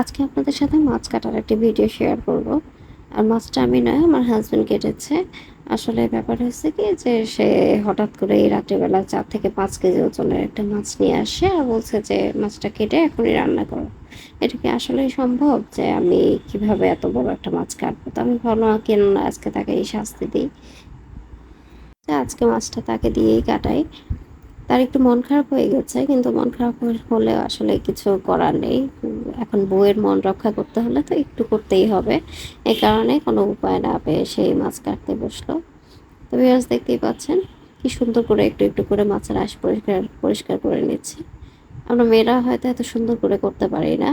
আজকে আপনাদের সাথে মাছ কাটার একটি ভিডিও শেয়ার করব। আর মাছটা আমি নয়, আমার হাজব্যান্ড কেটেছে। আসলে ব্যাপার হয়েছে কি যে সে হঠাৎ করে এই রাত্রিবেলা চার থেকে পাঁচ কেজি ওজনের একটা মাছ নিয়ে আসে আর বলছে যে, মাছটা কেটে এখনই রান্না করো। এটা কি আসলেই সম্ভব যে আমি কীভাবে এত বড় একটা মাছ কাটবো? তো আমি ভাবলাম কেন না, আজকে তাকে এই শাস্তি দিই? যে আজকে মাছটা তাকে দিয়েই কাটাই। তার একটু মন খারাপ হয়ে গেছে, কিন্তু মন খারাপ হলে আসলে কিছু করার নেই। এখন বউয়ের মন রক্ষা করতে হলে তো একটু করতেই হবে। এই কারণে কোনো উপায় না পেয়ে সেই মাছ কাটতে বসল। তো বিরাজ দেখতেই পাচ্ছেন, কি সুন্দর করে একটু একটু করে মাছের আশ পরিষ্কার পরিষ্কার করে নিচ্ছি। আমরা মেয়েরা হয়তো এত সুন্দর করে করতে পারি না।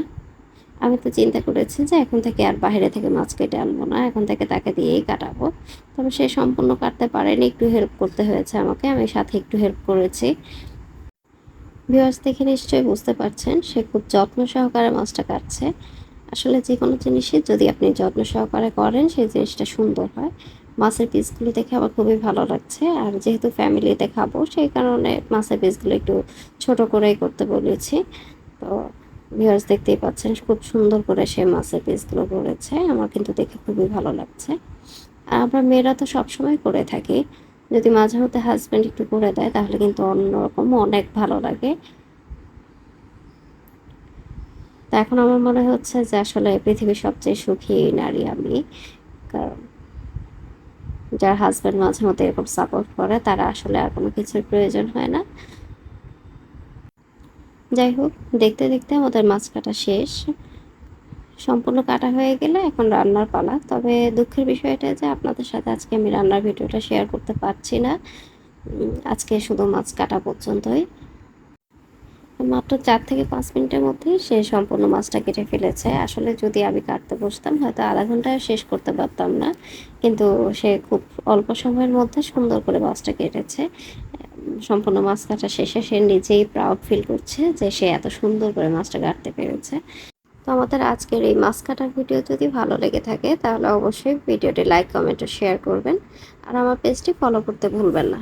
আমি তো চিন্তা করেছি যে এখন থেকে আর বাইরে থেকে মাছ কেটে আনব না, এখন থেকে তাকে দিয়েই কাটাবো। তবে সে সম্পূর্ণ কাটতে পারেনি, একটু হেল্প করতে হয়েছে আমাকে, আমি সাথে একটু হেল্প করেছি। ভিউয়ার্স দেখে নিশ্চয়ই বুঝতে পারছেন, সে খুব যত্ন সহকারে মাছটা কাটছে। আসলে যে কোনো জিনিসই যদি আপনি যত্ন সহকারে করেন, সেই জিনিসটা সুন্দর হয়। মাছের পিসগুলো দেখে আমার খুবই ভালো লাগছে। আর যেহেতু ফ্যামিলিতে খাব সেই কারণে মাছের পিসগুলো একটু ছোট করেই করতে বলেছি। তো ভিউয়ার্স দেখতেই পাচ্ছেন, খুব সুন্দর করে সে মাছের পিসগুলো করেছে। আমার কিন্তু দেখে খুবই ভালো লাগছে। আর আমরা মেয়েরা তো সবসময় করে থাকি। যদি মাঝে মধ্যে হাজব্যান্ড একটু করে দেয়, তাহলে কিন্তু অন্যরকম অনেক ভালো লাগে। তো এখন আমার মনে হচ্ছে যে আসলে পৃথিবীর সবচেয়ে সুখী নারী আমি। কারণ যার হাজব্যান্ড মাঝে মধ্যে এরকম সাপোর্ট করে, তারা আসলে আর কোনো কিছুর প্রয়োজন হয় না। যাই হোক, দেখতে দেখতে আমাদের মাছ কাটা শেষ। সম্পূর্ণ কাটা হয়ে গেলে এখন রান্নার পালা। তবে দুঃখের বিষয়টা যে আপনাদের সাথে আজকে আমি রান্নার ভিডিওটা শেয়ার করতে পারছি না। আজকে শুধু মাছ কাটা পর্যন্তই। মাত্র চার থেকে পাঁচ মিনিটের মধ্যেই সে সম্পূর্ণ মাছটা কেটে ফেলেছে। আসলে যদি আমি কাটতে বসতাম, হয়তো আধা ঘন্টায় শেষ করতে পারতাম না। কিন্তু সে খুব অল্প সময়ের মধ্যে সুন্দর করে মাছটা কেটেছে। সম্পূর্ণ মাছ কাটা শেষে সে নিজেই প্রাউড ফিল করছে যে সে এত সুন্দর করে মাছটা কাটতে পেরেছে। আমাদের আজকের এই মাছ কাটার ভিডিও যদি ভালো লেগে থাকে, তাহলে অবশ্যই ভিডিওটি লাইক কমেন্ট শেয়ার করবেন। আর আমার পেজটি ফলো করতে ভুলবেন না।